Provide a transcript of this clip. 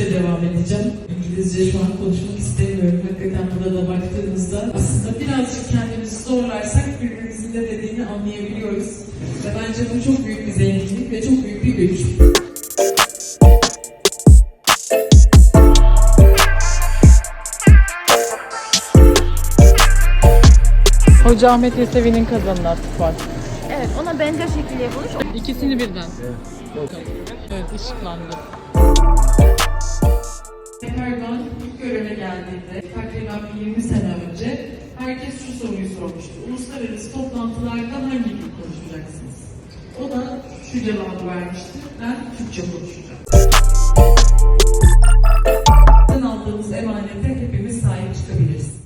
Türkçe devam edeceğim. İngilizce şu an konuşmak istemiyorum. Hakikaten burada da baktığımızda aslında birazcık kendimizi zorlarsak birbirimizin de dediğini anlayabiliyoruz. Ve bence bu çok büyük bir zenginlik ve çok büyük bir güç. Hoca Ahmet Yesevi'nin kazanını attık var. Evet, ona benzer şekilde yapılmış. İkisini birden. Evet, ışıklandı. Pentagon ilk göreve geldiğinde takriben 20 sene önce herkes şu soruyu sormuştu. Uluslararası toplantılarda hangi dil konuşacaksınız? O da şu cevabı vermişti. Ben Türkçe konuşacağım. aldığımız emanete hepimiz sahip çıkabiliriz.